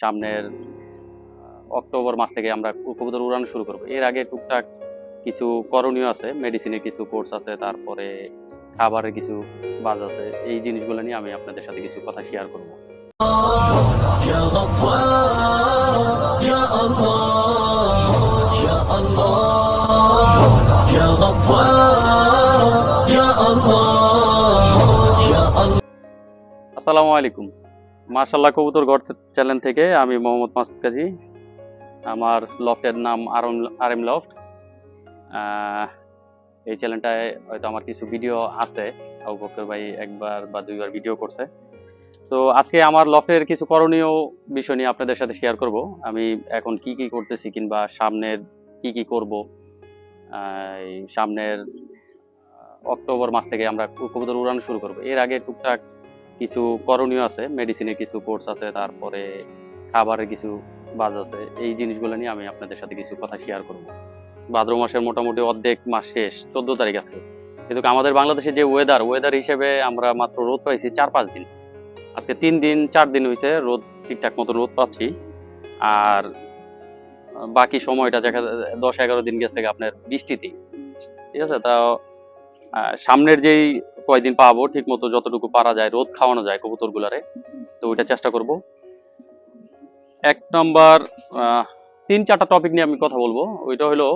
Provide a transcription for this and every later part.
সামনের অক্টোবর মাস থেকে আমরা কবুতর উড়ানো শুরু করব। এর আগে টুকটাক কিছু করণীয় আছে মেডিসিনের কিছু কোর্স আছে, তারপরে খাবারের কিছু বাজ আছে। এই জিনিসগুলো নিয়ে আমি আপনাদের সাথে কিছু কথা শেয়ার করব। আসসালামু আলাইকুম। মার্শাল্লাহ কবুতর ঘর চ্যানেল থেকে আমি মোহাম্মদ মাসুদ কাজী। আমার লফটের নাম আরম আর এম লফট এই চ্যানেলটায় হয়তো আমার কিছু ভিডিও আছে, আবু বকর ভাই একবার বা দুইবার ভিডিও করছে। তো আজকে আমার লফটের কিছু করণীয় বিষয় নিয়ে আপনাদের সাথে শেয়ার করব। আমি এখন কি কি করতেছি কিংবা সামনের কি কি করব সামনের অক্টোবর মাস থেকে আমরা কবুতর উড়ানো শুরু করব। এর আগে টুকটাক কিছু করণীয় আছে মেডিসিনে কিছু কোর্স আছে, তারপরে খাবারের কিছু বাজ আছে, এই জিনিসগুলো নিয়ে আমি আপনাদের সাথে কিছু কথা শেয়ার করব। ভাদ্র মাসের মোটামুটি অর্ধেক মাস শেষ, চোদ্দ তারিখ আছে কিন্তু আমাদের বাংলাদেশে যে ওয়েদার ওয়েদার হিসেবে আমরা মাত্র রোদ পাইছি চার পাঁচ দিন। আজকে তিন দিন, চার দিন হয়েছে রোদ, ঠিকঠাক মতো রোদ পাচ্ছি। আর বাকি সময়টা দেখা দশ এগারো দিন গেছে আপনার বৃষ্টিতেই। ঠিক আছে? তা সামনের যেই কয়দিন পাবো ঠিক মতো যতটুকু পারা যায়, রোদ খাওয়ানো যায় কবুতর গুলারে তো ওইটা চেষ্টা করব। এক নম্বর তিন চারটা টপিক নিয়ে আমি কথা বলব। ওইটা হলো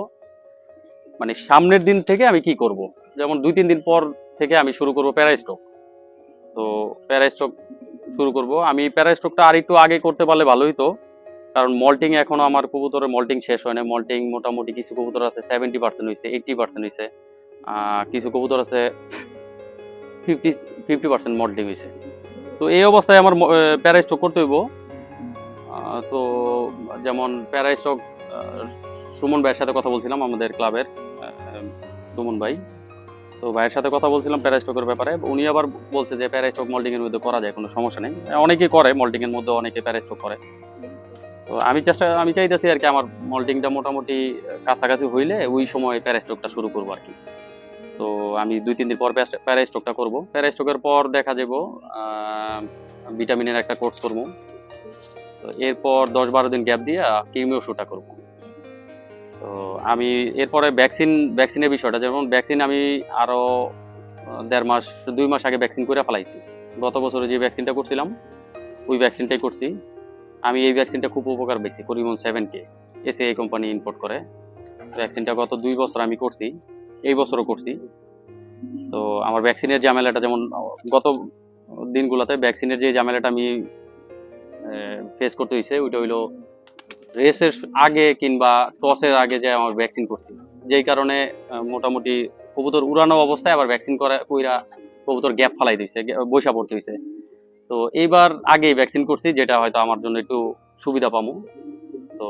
মানে সামনের দিন থেকে আমি কি করব? যেমন দুই তিন দিন পর থেকে আমি শুরু করব প্যারাস্টক তো প্যারাস্টক শুরু করব। আমি প্যারাস্টকটা আর একটু আগে করতে পারলে ভালোই তো, কারণ মল্টিং এখনও আমার কবুতরের মল্টিং শেষ হয় না। মল্টিং মোটামুটি কিছু কবুতর আছে সেভেন্টি পার্সেন্ট হয়েছে এইটটি পার্সেন্ট হয়েছে কিছু কবুতর আছে ফিফটি ফিফটি পার্সেন্ট মল্টিং হয়েছে তো এই অবস্থায় আমার প্যারাস্টক করতে হইব। তো যেমন প্যারাস্টক সুমন ভাইয়ের সাথে কথা বলছিলাম, আমাদের ক্লাবের সুমন ভাই। তো ভাইয়ের সাথে কথা বলছিলাম প্যারাস্টকের ব্যাপারে। উনি আবার বলছে যে প্যারাস্টক মল্টিং এর মধ্যে করা যায়, কোনো সমস্যা নেই। অনেকেই করে মল্টিং এর মধ্যে অনেকে প্যারাস্টক করে। তো আমি চেষ্টা, আমি চাইতেছি আর কি আমার মল্টিংটা মোটামুটি কাছাকাছি হইলে ওই সময় প্যারাস্টকটা শুরু করব আর কি। তো আমি দুই, তিন দিন পর প্যারাস্টকটা করব। প্যারাস্টকের পর দেখা যাব ভিটামিনের একটা কোর্স করব। তো এরপর দশ বারো দিন গ্যাপ দিয়ে কৃমি ওষুধটা করব। তো আমি এরপরে ভ্যাকসিন, ভ্যাকসিনের বিষয়টা যেমন ভ্যাকসিন আমি আরও দেড় মাস, দুই মাস আগে ভ্যাকসিন করে ফেলাইছি। গত বছরে যে ভ্যাকসিনটা করছিলাম, ওই ভ্যাকসিনটাই করছি। আমি এই ভ্যাকসিনটা খুব উপকার পেয়েছি করিমন সেভেন কে, এসিআই কোম্পানি ইম্পোর্ট করে। ভ্যাকসিনটা গত দুই বছর আমি করছি। এই বছরও করছি। তো আমার ভ্যাকসিনের ঝামেলাটা যেমন, গত দিনগুলোতে ভ্যাকসিনের যে ঝামেলাটা আমি ফেস করতে হয়েছে ওইটা হইল রেসের আগে কিংবা টসের আগে যে আমার ভ্যাকসিন করছি। যেই কারণে মোটামুটি কবুতর উড়ানো অবস্থায় আবার ভ্যাকসিন করা, কইরা কবুতর গ্যাপ ফালাই দিয়েছে বৈশা পড়তে হয়েছে তো এইবার আগে ভ্যাকসিন করছি, যেটা হয়তো আমার জন্য একটু সুবিধা পাবো তো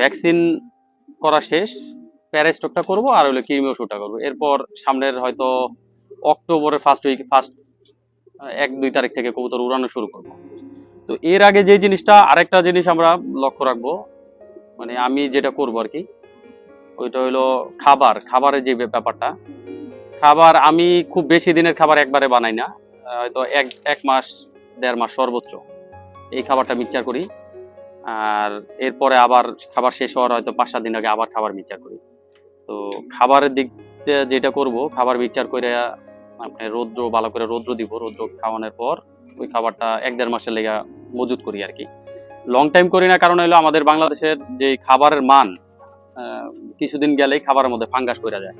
ভ্যাকসিন করা শেষ প্যারাস্টকটা করব আর হলো কৃমি ওষুধটা করব। এরপর সামনের হয়তো অক্টোবরের ফার্স্ট উইক ফার্স্ট এক, দুই তারিখ থেকে কবুতর উড়ানো শুরু করব। তো এর আগে যে জিনিসটা, আরেকটা জিনিস আমরা লক্ষ্য রাখব মানে আমি যেটা করব আর কি, ওইটা হলো খাবার, খাবারের যে ব্যাপারটা। খাবার আমি খুব বেশি দিনের খাবার একবারে বানাই না হয়তো এক এক মাস, দেড় মাস সর্বোচ্চ এই খাবারটা মিক্সচার করি। আর এরপরে আবার খাবার শেষ হওয়ার হয়তো পাঁচ, সাত দিন আগে আবার খাবার মিক্সচার করি। তো খাবারের দিক যেটা করব, খাবার মিক্সচার করে আপনি রৌদ্র, ভালো করে রৌদ্র দিব, রৌদ্র খাওয়ানোর পর ওই খাবারটা এক দেড় মাসের লেগা মজুত করি আর কি। লং টাইম করি না, কারণ হলো আমাদের বাংলাদেশের যে খাবারের মান কিছুদিন গেলেই খাবারের মধ্যে ফাঙ্গাস করে যায়।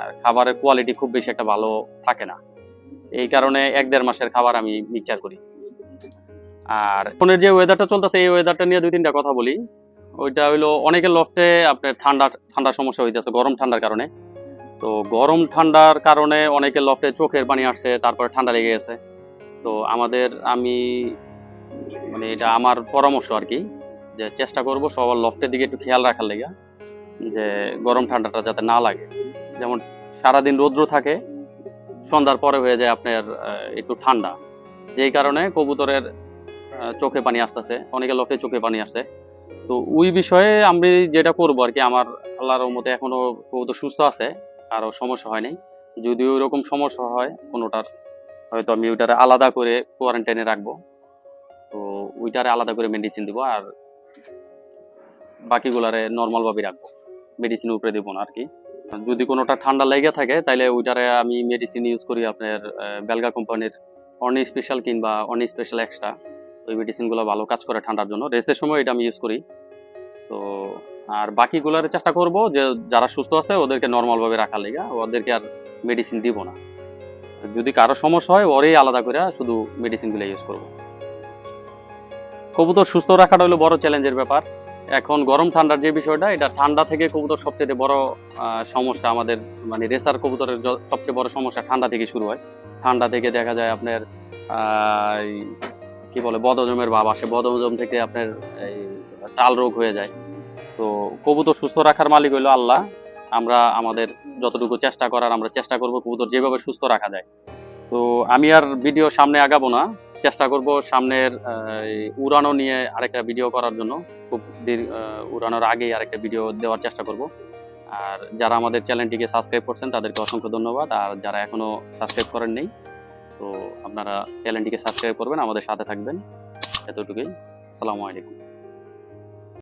আর খাবারের কোয়ালিটি খুব বেশি একটা ভালো থাকে না। এই কারণে এক দেড় মাসের খাবার আমি মিক্সচার করি। আর ফোনের যে ওয়েদারটা চলতেছে, এই ওয়েদারটা নিয়ে দুই তিনটা কথা বলি। ওইটা হইল অনেকের লফটে আপনার ঠান্ডা ঠান্ডার সমস্যা হইতেছে, গরম ঠান্ডার কারণে। তো গরম ঠান্ডার কারণে অনেকের লফটে চোখের পানি আসছে, তারপরে ঠান্ডা লেগে গেছে। তো আমাদের, আমি মানে এটা আমার পরামর্শ আর কি, যে চেষ্টা করব সবার লফটের দিকে একটু খেয়াল রাখার লেগে, যে গরম ঠান্ডাটা যাতে না লাগে। যেমন সারাদিন রৌদ্র থাকে, সন্ধ্যার পরে হয়ে যায় আপনার একটু ঠান্ডা। যেই কারণে কবুতরের চোখে পানি আসতেছে, অনেকের লফটে চোখে পানি আসছে। তো ওই বিষয়ে আমি যেটা করব আর কি, আমার আল্লাহর মতে এখনও কবুতর সুস্থ আছে, কারও সমস্যা হয়নি। যদি ওই রকম সমস্যা হয়, কোনোটার হয়তো আমি ওইটার আলাদা করে কোয়ারেন্টাইনে রাখব। তো ওই ওইটারে আলাদা করে মেডিসিন দিব আর বাকিগুলারে নর্মাল ভাবে রাখব। মেডিসিন উপরে দিব না আর কি। যদি কোনোটা ঠান্ডা লেগে থাকে তাহলে ওইটারে আমি মেডিসিন ইউজ করি আপনার বেলগা কোম্পানির অনি স্পেশাল কিংবা অনি স্পেশাল এক্সট্রা ওই মেডিসিনগুলো ভালো কাজ করে ঠান্ডার জন্য। রেসের সময় এটা আমি ইউজ করি। তো, আর বাকিগুলোর চেষ্টা করব যে যারা সুস্থ আছে ওদেরকে নর্মাল ভাবে রাখার লেগে। ওদেরকে আর মেডিসিন দিব না। যদি কারও সমস্যা হয়, ওরই আলাদা করে শুধু মেডিসিনগুলো ইউজ করব। কবুতর সুস্থ রাখাটা হলো বড় চ্যালেঞ্জের ব্যাপার। এখন গরম ঠান্ডার যে বিষয়টা, এটা ঠান্ডা থেকে কবুতর সবচেয়ে বড় সমস্যা আমাদের মানে রেসার কবুতরের সবচেয়ে বড় সমস্যা ঠান্ডা থেকে শুরু হয়। ঠান্ডা থেকে দেখা যায় আপনার এই কি বলে বদহজমের ভাব আসে বদহজম থেকে আপনার এই টাল রোগ হয়ে যায়। তো কবুতর সুস্থ রাখার মালিক হইল আল্লাহ। আমরা আমাদের যতটুকু চেষ্টা করার আমরা চেষ্টা করব কবুতর যেভাবে সুস্থ রাখা যায়। তো আমি আর ভিডিও সামনে আগাবো না। চেষ্টা করব সামনের উড়ানো নিয়ে আরেকটা ভিডিও করার জন্য। খুব দীর- আহ, উড়ানোর আগেই আরেকটা ভিডিও দেওয়ার চেষ্টা করব। আর যারা আমাদের চ্যানেলটিকে সাবস্ক্রাইব করছেন তাদেরকে অসংখ্য ধন্যবাদ। আর যারা এখনও সাবস্ক্রাইব করেন নেই তো আপনারা চ্যানেলটিকে সাবস্ক্রাইব করবেন আমাদের সাথে থাকবেন। এতটুকুই। আসসালামু আলাইকুম।